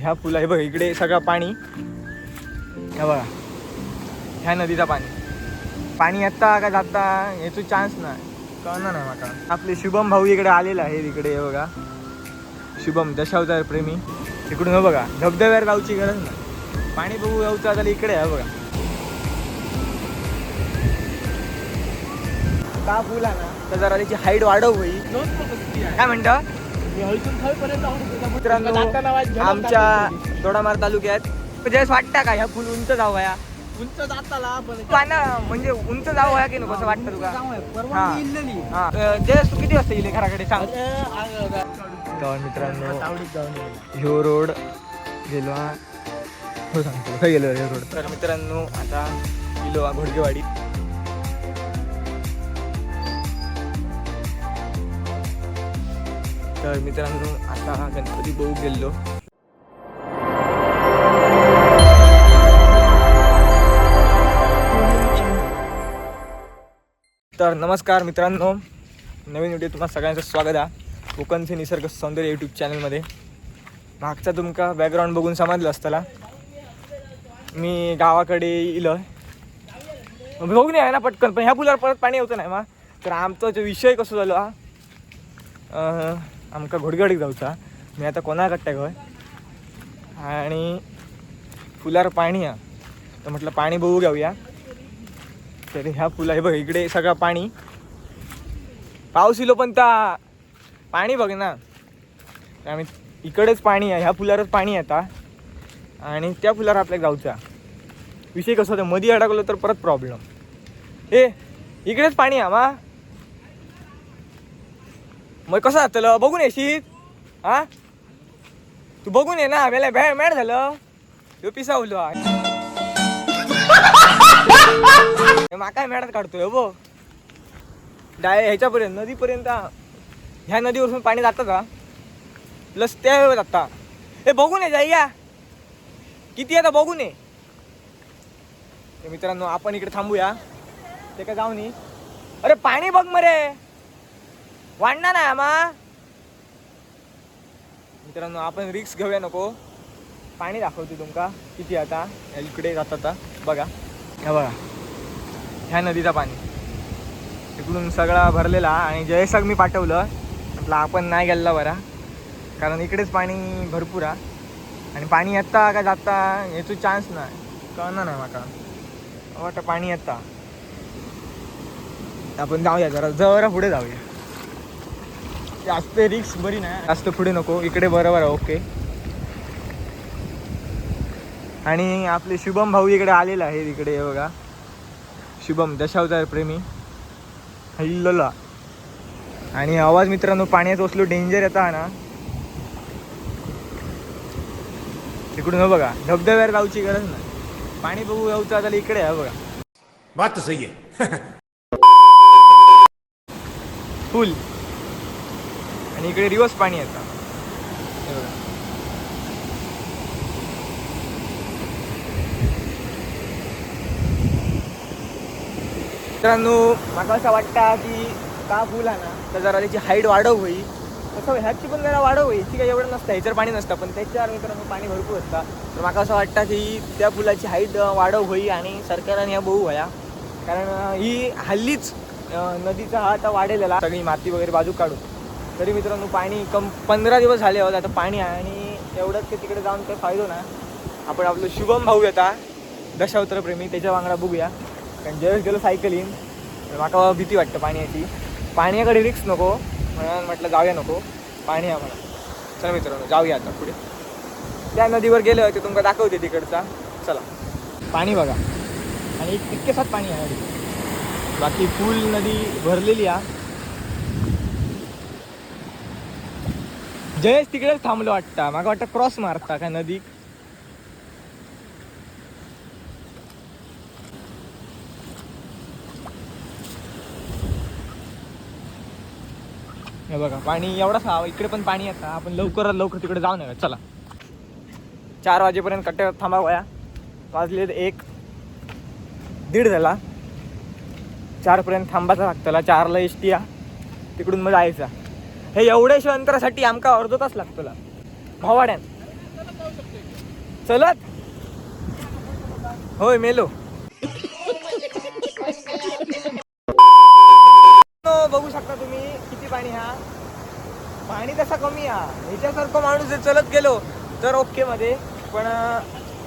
ह्या पुला हे बघ इकडे सगळं पाणी. हे बघा ह्या नदीचा पाणी. पाणी येता का जाता याचो चान्स नाही. कळणार नाही माका आपले शुभम भाऊ इकडे आलेले आहे इकडे हे बघा. शुभम दशावतार प्रेमी. इकडून हो बघा धबधब्यावर जाऊची गरज नाही. पाणी बघू जाऊचं आता इकडे आहे बघा. का पूल आहे ना तर जरा त्याची हाईट वाढव होई काय म्हणता? मित्रांनो आमच्या दोडामार तालुक्यात. ज्यावेळेस वाटतं का ह्या फुल उंच जाऊ या? उंच जाताला पण पाना म्हणजे उंच जाऊ या की नको असं वाटतं तुका ज्यावेळेस तू किती वाजता येईल घराकडे सांग. तर मित्रांनो. ह्यो रोड गेलो हा. सांगतो गेलो ह्यो रोड? तर मित्रांनो आता गेलो घोडगेवाडी तर मित्रांनो आता गणपती बघू गेलो तर नमस्कार मित्रांनो. नवीन व्हिडिओ तुम्हाला सगळ्यांचं स्वागत आहे. कोकणचे निसर्ग सौंदर्य यूट्यूब चॅनलमध्ये मागचा तुमका बॅकग्राऊंड बघून समजलं असताना मी गावाकडे इलं. बघून आहे ना पटकन पण ह्या पुलावर परत पाणी होतं नाही मग तर आमचा जो विषय कसो झालो हा आमका घोडगडीक जाऊचा. मी आता कोणा कट्ट्या गय आणि फुलार पाणी हा. तर म्हटलं पाणी बघू घेऊया. तर ह्या फुला हे बघ इकडे सगळं पाणी. पाऊस इलो पण त्या पाणी बघ ना. आम्ही इकडेच पाणी आहे ह्या फुलावरच पाणी येता आणि त्या फुलावर आपल्याला जाऊचा. विषय कसं होतं मध्ये अडकलो तर परत प्रॉब्लेम ए इकडेच पाणी आहे मा. मग कसं जातलं बघून येशील? हा? तू बघून ये ना वेळेला बॅड मॅड झालं. ह्यो पिसावलो माका मॅडात काढतोय बो बघ डाय ह्याच्यापर्यंत नदीपर्यंत. ह्या नदीवरून पाणी जातं का? प्लस त्या जाता हे बघून ये जाईया किती आता बघून ये. मित्रांनो आपण इकडे थांबूया. ते काय जाऊ नी अरे पाणी बघ मरे. वाढणार नाही आम्हा मित्रांनो आपण रिक्स घेऊया नको. पाणी दाखवते तुमका. किती आता? इकडे जातात आता. बघा. ह्या बघा. ह्या नदीचा पाणी. इकडून सगळा भरलेला आणि जयसाग मी पाठवलं. म्हटलं आपण नाही गेलेला बरा. कारण इकडेच पाणी भरपूर आहे आणि पाणी येता का जाता याचो चान्स नाही. कळणार नाही माका. वाटतं पाणी येता. आपण जाऊया जरा. जरा पुढे जाऊया. जास्त रिक्स बरी नाही. जास्त पुढे नको. इकडे बरोबर आहे. ओके आणि आपले शुभम भाऊ इकडे आलेले आहेत. इकडे हे बघा. शुभम दशावतार प्रेमी. हल्लला. आणि आवाज मित्रांनो पाण्यात असलो डेंजर येता ना. इकडून हे बघा. धबधब्यावर जाऊची गरज नाही. पाणी बघू जाऊचं. आता इकडे आहे. बघा. बात सही है फुल आणि इकडे रिवर्स पाणी येतं. मित्रांनो मला असं वाटतं की का फुल आहे ना तर जरा त्याची हाईट वाढव होई. तसं ह्याची पण जरा वाढव होई. ती काही एवढं नसतं ह्याच्यावर पाणी नसतं पण त्याच्यावर मित्रांनो पाणी भरपूर असतं. तर मला असं वाटतं की त्या फुलाची हाईट वाढव होई आणि सरकारने ह्या बहू व्हाया कारण ही हल्लीच नदीचा हा आता वाढेलेला सगळी माती वगैरे बाजू काढून. तरी मित्रांनो पाणी कम पंधरा दिवस झाले होते आता पाणी आहे आणि एवढंच ते तिकडे जाऊन काही फायदो ना. आपण आपलं शुभम भाऊ येता दशावतर प्रेमी त्याच्या वांगडा बघूया. कारण ज्यावेळेस गेलो सायकलीन माका भीती वाटतं पाण्याची. पाण्याकडे रिक्स नको म्हणून म्हटलं जाऊया नको. पाणी आहे म्हणा चला मित्रांनो जाऊया आता पुढे. त्या नदीवर गेले होते तुमका दाखवते तिकडचा. चला. पाणी बघा. आणि एक तितकेसात पाणी आहे. बाकी फुल नदी भरलेली आहे. जयेश तिकडेच थांबलो वाटतं. मला वाटतं क्रॉस मारता का नदी? हे बघा पाणी एवढाच हवा इकडे पण पाणी येतं आपण लवकरात लवकर तिकडे जाऊ नका चला. चार वाजेपर्यंत कट्ट्यावर थांबावया वाजले एक. दीड झाला. चारपर्यंत थांबायचा लागतला चारला एस टी तिकडून मग जायचा. हे एवढ्याशा अंतरासाठी आमका अर्धा तास लागतला भावाड्यान. चलत. होय मेलो. हो, बघू शकता तुम्ही किती पाणी हा. पाणी तसा कमी हा. ह्याच्यासारखं माणूस जर चलत गेलो तर ओके मध्ये पण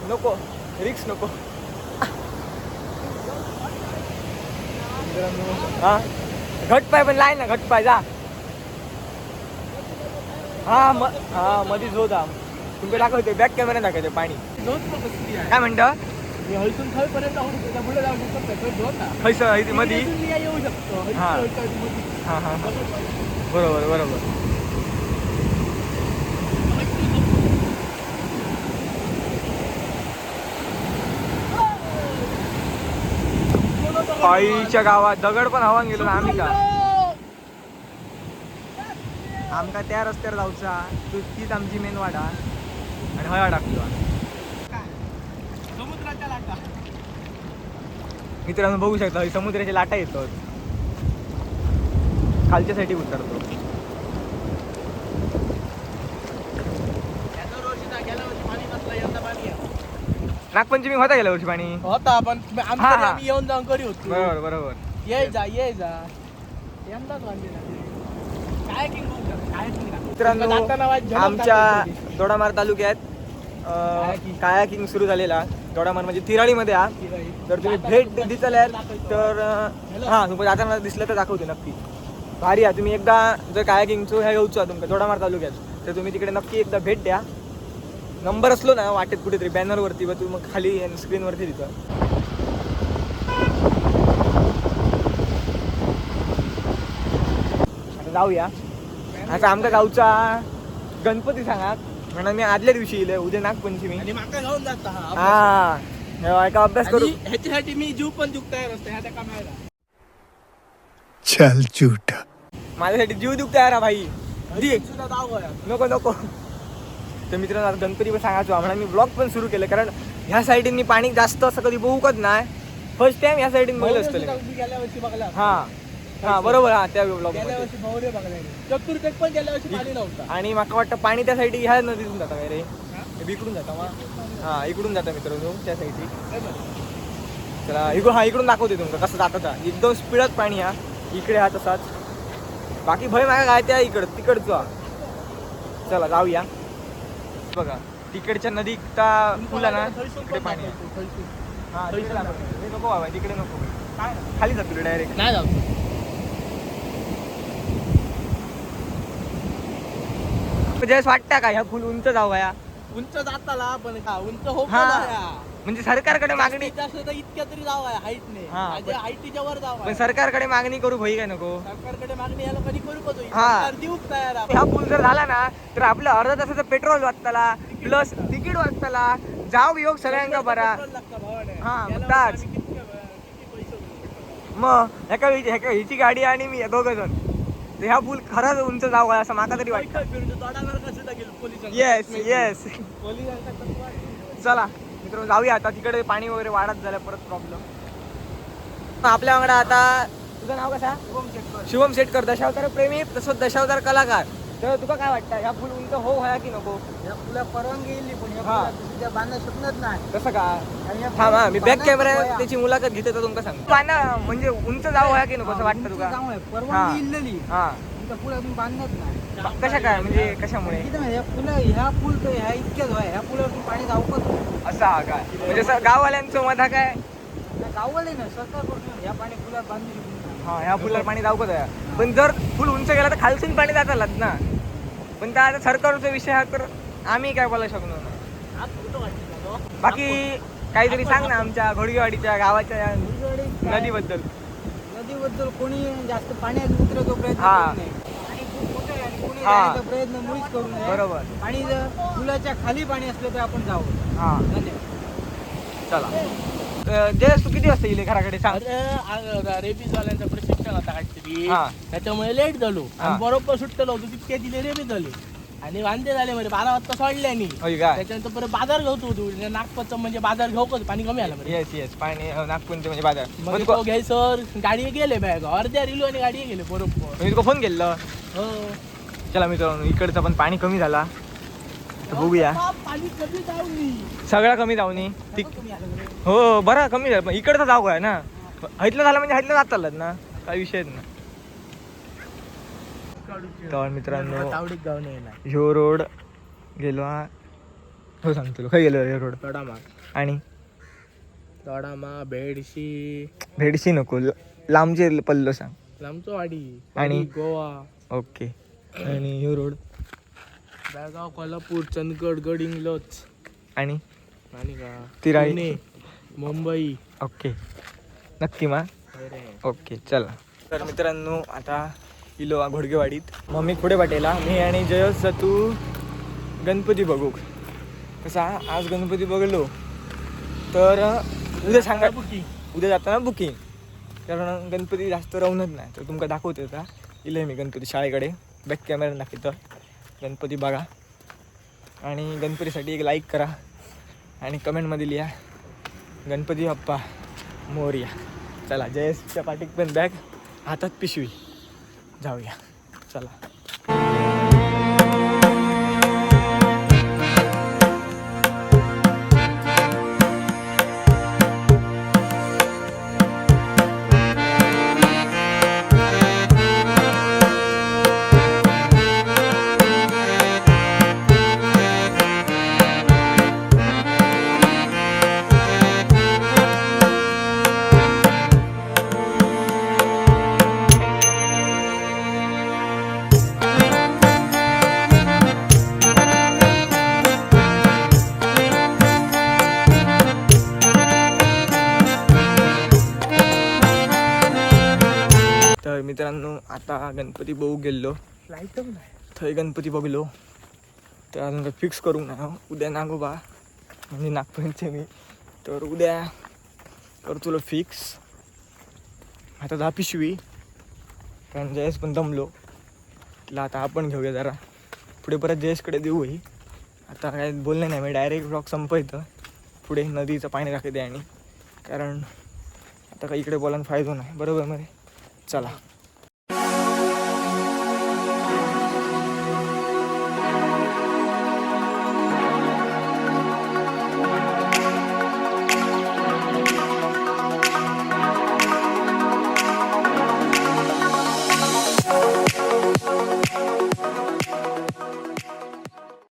नको. रिक्स नको. हा. घट पाय पण लाय ना घट पाय जा. हा म हा मध्ये झोत हा तुमचे दाखवते बॅक कॅमेरा दाखवते पाणी. काय म्हणतं? हळसून खाईपर्यंत जाऊ शकतो त्या पुढे जाऊ शकतो पेट्रोल घेऊन ना खैस इथे मध्ये इथून मी येऊ शकतो. हा. हा हा हा. बरोबर बरोबर. आईच्या गावात दगड पण हवा गेलो ना आम्ही का? आमका त्या रस्त्यावर जाऊचा तू तीच आमची मेन वाडा. आणि हया टाकतो समुद्राच्या लाटा. मित्रांनो बघू शकता समुद्राच्या लाटा येतात. खालच्या साठी उतरतो. नागपंचमी होता गेल्या वर्षी पाणी? होता पण. आम्ही येऊन जाऊन करी होतो. बरोबर बरोबर. ये जा ये जा. यंदाच काय मित्रांनो आमच्या दोडामार तालुक्यात काया किंग सुरू झालेला. दोडामार म्हणजे तिराळीमध्ये हा. जर तुम्ही भेट दिसल्यार तर हा तुम्ही जाताना दिसलं तर दाखवते नक्की. भारी आहे. तुम्ही एकदा जर काया किंगचं ह्या येऊचं तुमका दोडामार तालुक्यात. तर तुम्ही तिकडे नक्की एकदा भेट द्या. नंबर असलो ना वाटेत कुठेतरी बॅनरवरती व तुम्ही मग खाली स्क्रीनवरती तिथं. जाऊया. आता आमच्या गावचा गणपती सांगा. म्हणून मी आदल्या दिवशी येईल उद्या नागपंचमी. आणि माका घेऊन जाता हा हा. हे एका अभ्यास करू? आणि ह्याच्यासाठी मी जीव पण ह्या त्या कामाला. चल झूठा. माझ्यासाठी जीव दुख तयार आहे भाई दे. सुद्धा. नको नको. तर मित्रांनो आता गणपती पण सांगायचो. म्हणून मी ब्लॉग पण सुरू केलं कारण ह्या साईडनी पाणी जास्त असं कधी बघूकच नाही. फर्स्ट टाइम ह्या साईडीन बघितलं असतं. मी गेल्या वर्षी बघला. हा. हा बरोबर हा त्या ब्लॉग गेल्या वर्षी भवरे बघला चतुर्थ पण गेल्या वर्षी पाणी नव्हता. आणि माका वाटतं पाणी त्या साईड ह्या नदीतून जातं काय रे. इकडून जातं मग हा इकडून जातं मित्रांनो त्या साईडची चला इकडून हा इकडून दाखवते तुमका कसं जातं का एकदम स्पीडत पाणी हा. इकडे हा तसाच. बाकी भय मागा काय त्या इकडं तिकडचं. हा. चला जाऊया. बघा तिकडच्या नदी पूल आहे ना तिकडे पाणी. हा तिकडे नको बाबा तिकडे नको. खाली जातो डायरेक्ट नाही जाऊ. जयस वाटतं का ह्या फुल उंच जाऊ या उंच जाताला पण का उंच हो हा. म्हणजे सरकारकडे मागणी जास्तीत जास्त तर इतक्या तरी जाव आहे हाईटने हा, पण- हाईटीच्या वर जाव पण सरकारकडे मागणी करू भाई काय नको सरकारकडे मागणी याला कधी करू का तुम्ही? हा. देऊच तयार आहे. ह्या पूल जर झाला ना तर आपलं अर्धा तासाचं पेट्रोल वाचताला प्लस तिकीट वाचताला जाव योग सगळ्यांका बरा पेट्रोल लागतं भावाने. हा, याला मग ताच. आम्ही किती- किती पैसे उरले? मग एका ह्याच्या हिची गाडी आणि मी दोघं जण ह्या पूल खरंच उंच जाऊ असं माका तरी वाटतं. Yes yes? चला मित्र जाऊया आता. तिकडे पाणी वगैरे वाढत झालं परत प्रॉब्लेम आपल्या वांगडा आता तुझं नाव कसा शुभम शेटकर. दशावतार प्रेमी तसंच दशावतार कलाकार. तर तुका काय वाटतं? ह्या फुल उंच हो व्हाया की नको? या पुला परवानगी येईल पण या हा. दुसऱ्या बांधणं शकणार नाही. कसं का? आणि या थांब हा मी बॅक कॅमेरा नको या. त्याची मुलाखत घेते तर तुमका सांग पानं म्हणजे उंच जाऊ व्हाया की नको असं वाटतं उंच तुका? जाऊ आहे. हा. परवानगी इल्लेली हा. त्या पुला तुम्ही बांधत नाही. ब- कशा काय? म्हणजे कशामुळे? किती माहिती ह्या पुला ह्या पूल तर ह्या इतक्याच आहे ह्या पुलावर तुम्ही पाणी जाऊकच असं हा काय म्हणजे असं गाववाल्यांचं मत हा काय? गाववाले ना सरकार करून ह्या पाणी पुला बांधू शकत नाही. हा ह्या फुलावर पाणी जाऊकच आहे पण जर फुल उंच गेला तर खालसून पाणी जातालाच ना. पण त्या आता सरकारचा विषय हा तर आम्ही काय बोलायला शकलो ना? बाकी काहीतरी सांग ना आमच्या घोडगेवाडीच्या गावाच्या? नदीबद्दल. नदीबद्दल कोणी जास्त पाण्यात उतरायचा प्रयत्न प्रयत्न मुळीच करू नये. बरोबर. आणि जर पुलाच्या खाली पाणी असलं तर आपण जाऊ. हा. धन्यवाद. चला. जयस तू किती वाजता येईल घराकडे? सांग. रेबीज वाल्यांचा प्रशिक्षण होता काहीतरी हा. त्याच्यामुळे लेट झालो. हा. आणि बरोबर सुट्टलो होतो तितक्या दिले रेबी झाले. आणि वांदे झाले म्हणजे बारा वाजता सोडल्यानी होय काय त्याच्यानंतर परत बाजार घेतो होतो. नागपचं म्हणजे बाजार घेऊ कसं पाणी कमी आलं बरं येस येस पाणी अं, नागपूरचे म्हणजे बाजार. मग मग तो घ्यायचं गाडी गेले बॅग अर्ध्या रिलो आणि गाडी गेले बरोबर. मी तुका फोन केलं हो. चला मित्रांनो इकडचं पण पाणी कमी झाला. बघूया. सगळा कमी जाऊ ती हो बरं कमी झालं. पण इकडचं जाऊ काय ना? हैतलं झालं म्हणजे हैतलं जात ना? काय विषयच ना तर मित्रांनो ह्यो रोड गेलो हा. हो सांग तुला. खय गेलो ह्यो रोड. तोडामा आणि? तोडामा बेडशी भेडशी नको. लांबचे पल्लो सांग. लांबचोवाडी आणि? गोवा. ओके. आणि ह्यो रोड? बेळगाव कोल्हापूर चंदगड गडिंग्लज आणि? आणि का? तिराई. पुणे मुंबई. ओके. नक्की मा? ओके चला. तर मित्रांनो आता इलो घोडगेवाडीत. मम्मी पुढे पाठेला मी आणि जयस तू गणपती बघू. कसा? आज गणपती बघलो. तर उद्या सांगा बुकिंग उद्या जाताना बुकिंग कारण गणपती जास्त राहूनच नाही. तर तुमका दाखवते आता. इले मी गणपती शाळेकडे. बॅक कॅमेरा दाखवतो. गणपती बघा. आणि गणपतीसाठी एक लाईक करा. आणि कमेंटमध्ये लिहा गणपती बाप्पा मोर्या. चला जयसच्या पाठीत पण बॅग हातात पिशवी. जाऊया. चला. गणपती बघू गेलो थंय गणपती बघलो. तर अजून फिक्स करू ना उद्या नागोबा म्हणजे नागपंचमी. तर उद्या करतो तुला फिक्स आता दहा पिशवी. कारण जयेश पण दमलो. तिला आता आपण घेऊया जरा. पुढे परत जयेशकडे देऊ ही आता काय बोलणं नाही मी डायरेक्ट ब्लॉक संपयतं पुढे नदीचं पाणी राखते आणि. कारण आता काही इकडे बोलायला फायदा नाही. बरोबर मरे? चला.